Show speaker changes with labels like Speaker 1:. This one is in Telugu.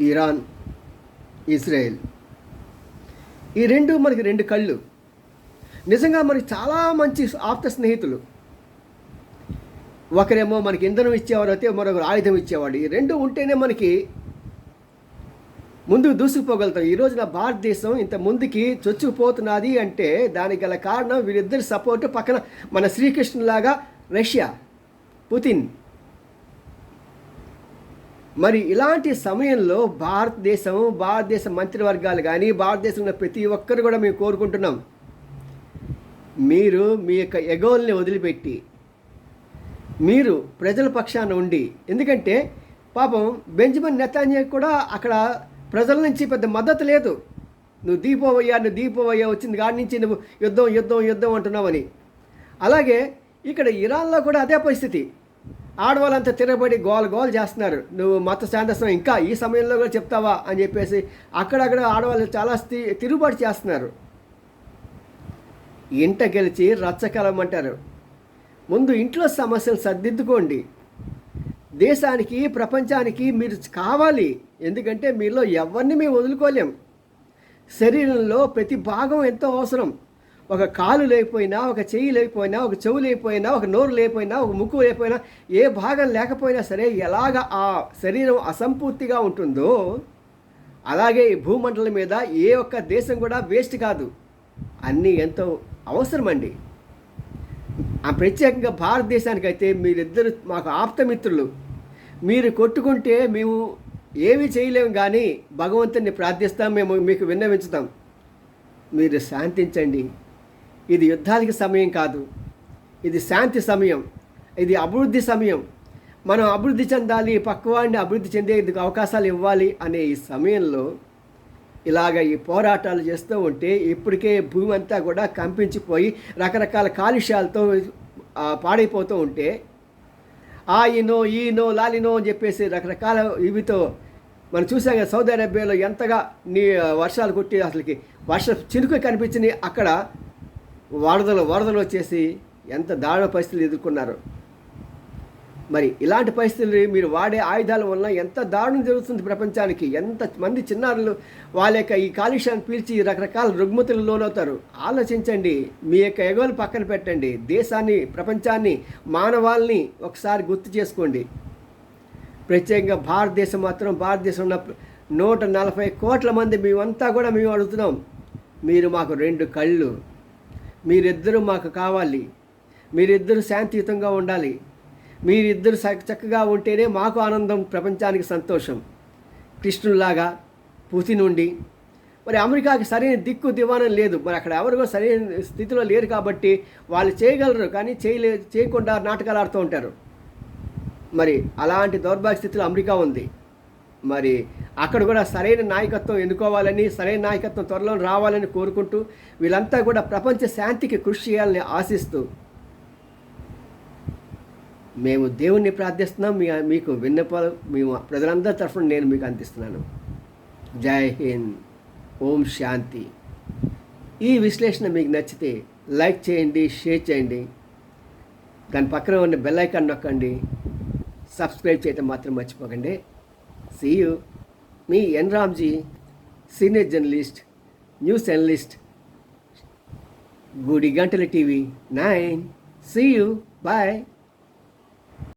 Speaker 1: Iran Israel. ఈ రెండు మనకి రెండు కళ్ళు. నిజంగా మనకి చాలా మంచి ఆప్త స్నేహితులు. ఒకరేమో మనకి ఇంధనం ఇచ్చేవారు అయితే మరొకరు ఆయుధం ఇచ్చేవాడు. ఈ రెండు ఉంటేనే మనకి ముందుకు దూసుకుపోగలుగుతాం ఈ రోజున భారతదేశం ఇంత ముందుకి చొచ్చుకుపోతున్నది అంటే దానికి గల కారణం వీరిద్దరి సపోర్ట్ పక్కన మన శ్రీకృష్ణులాగా రష్యా పుతిన్. మరి ఇలాంటి సమయంలో భారతదేశం భారతదేశ మంత్రివర్గాలు కానీ భారతదేశంలో ప్రతి ఒక్కరు కూడా మేము కోరుకుంటున్నాం. మీరు మీ యొక్క ఎగోల్ని వదిలిపెట్టి మీరు ప్రజల పక్షాన ఉండి ఎందుకంటే పాపం బెంజమిన్ నెతాన్యా కూడా అక్కడ ప్రజల నుంచి పెద్ద మద్దతు లేదు. నువ్వు దీపోవయ్యా నువ్వు దీపోవయ్యా వచ్చింది కాడి నుంచి నువ్వు యుద్ధం యుద్ధం యుద్ధం అంటున్నావని. అలాగే ఇక్కడ ఇరాన్లో కూడా అదే పరిస్థితి. ఆడవాళ్ళంతా తిరగబడి గోల గోల్ చేస్తున్నారు. నువ్వు మత శాంతసం ఇంకా ఈ సమయంలో కూడా చెప్తావా అని చెప్పేసి అక్కడక్కడ ఆడవాళ్ళు చాలా స్థి- తిరుగుబాటు చేస్తున్నారు. ఇంట గెలిచి రచ్చకలమంటారు ముందు ఇంట్లో సమస్యలు సర్దిద్దుకోండి. దేశానికి ప్రపంచానికి మీరు కావాలి. ఎందుకంటే మీలో ఎవరిని మేము వదులుకోలేం. శరీరంలో ప్రతి భాగం ఎంతో అవసరం. ఒక కాలు లేకపోయినా ఒక చెయ్యి లేకపోయినా ఒక చెవు లేకపోయినా ఒక నోరు లేకపోయినా ఒక ముక్కు లేకపోయినా ఏ భాగం లేకపోయినా సరే ఎలాగ ఆ శరీరం అసంపూర్తిగా ఉంటుందో అలాగే ఈ భూమండలం మీద ఏ ఒక్క దేశం కూడా వేస్ట్ కాదు. అన్నీ ఎంతో అవసరమండి. ఆ ప్రత్యేకంగా భారతదేశానికి అయితే మీరిద్దరు మాకు ఆప్తమిత్రులు. మీరు కొట్టుకుంటే మేము ఏమీ చేయలేము కానీ భగవంతుని ప్రార్థిస్తాం మేము మీకు విన్నవించుతాం. మీరు శాంతించండి. ఇది యుద్ధానికి సమయం కాదు. ఇది శాంతి సమయం. ఇది అభివృద్ధి సమయం. మనం అభివృద్ధి చెందాలి పక్కవాడిని అభివృద్ధి చెందేందుకు అవకాశాలు ఇవ్వాలి అనే ఈ సమయంలో ఇలాగ ఈ పోరాటాలు చేస్తూ ఉంటే ఇప్పటికే భూమి అంతా కూడా కంపించిపోయి రకరకాల కాలుష్యాలతో పాడైపోతూ ఉంటే ఆ ఈనో ఈనో లాలినో అని చెప్పేసి రకరకాల ఇవితో మనం చూసాం కదా సౌదీ అరేబియాలో ఎంతగా నీ వర్షాలు కొట్టి అసలుకి వర్ష చినుకు కనిపించినాయి. అక్కడ వరదలు వరదలు వచ్చేసి ఎంత దారుణ పరిస్థితులు ఎదుర్కొన్నారు. మరి ఇలాంటి పరిస్థితులు మీరు వాడే ఆయుధాల వల్ల ఎంత దారుణం జరుగుతుంది ప్రపంచానికి? ఎంత మంది చిన్నారులు వాళ్ళ యొక్క ఈ కాలుష్యాన్ని పీల్చి రకరకాల రుగ్మతులు లోనవుతారు? ఆలోచించండి. మీ యొక్క ఎగోలు పక్కన పెట్టండి. దేశాన్ని ప్రపంచాన్ని మానవాల్ని ఒకసారి గుర్తు చేసుకోండి. ప్రత్యేకంగా భారతదేశం మాత్రం భారతదేశం ఉన్న నూట నలభై కోట్ల మంది మేమంతా కూడా మేము అడుగుతున్నాం. మీరు మాకు రెండు కళ్ళు మీరిద్దరూ మాకు కావాలి. మీరిద్దరూ శాంతియుతంగా ఉండాలి. మీరిద్దరు చక్క- చక్కగా ఉంటేనే మాకు ఆనందం ప్రపంచానికి సంతోషం. కృష్ణులాగా పుతిన్ నుండి మరి అమెరికాకి సరైన దిక్కు దివానం లేదు. మరి అక్కడ ఎవరు సరైన స్థితిలో లేరు కాబట్టి వాళ్ళు చేయగలరు కానీ చేయలే చేయకుండా నాటకాలు ఆడుతూ ఉంటారు. మరి అలాంటి దౌర్భాగ్య స్థితిలో అమెరికా ఉంది. మరి అక్కడ కూడా సరైన నాయకత్వం ఎన్నుకోవాలని సరైన నాయకత్వం త్వరలో రావాలని కోరుకుంటూ వీళ్ళంతా కూడా ప్రపంచ శాంతికి కృషి చేయాలని ఆశిస్తూ మేము దేవుణ్ణి ప్రార్థిస్తున్నాం. మీ మీకు విన్నపాలు మేము ప్రజలందరి తరఫున నేను మీకు అందిస్తున్నాను. జై హింద్. ఓం శాంతి. ఈ విశ్లేషణ మీకు నచ్చితే లైక్ చేయండి షేర్ చేయండి. దాని పక్కన ఉన్న బెల్ ఐకాన్ నొక్కండి. సబ్స్క్రైబ్ చేయటం మాత్రం మర్చిపోకండి. See you me N Ramji senior journalist news analyst గుడి గంటల TV nine see you bye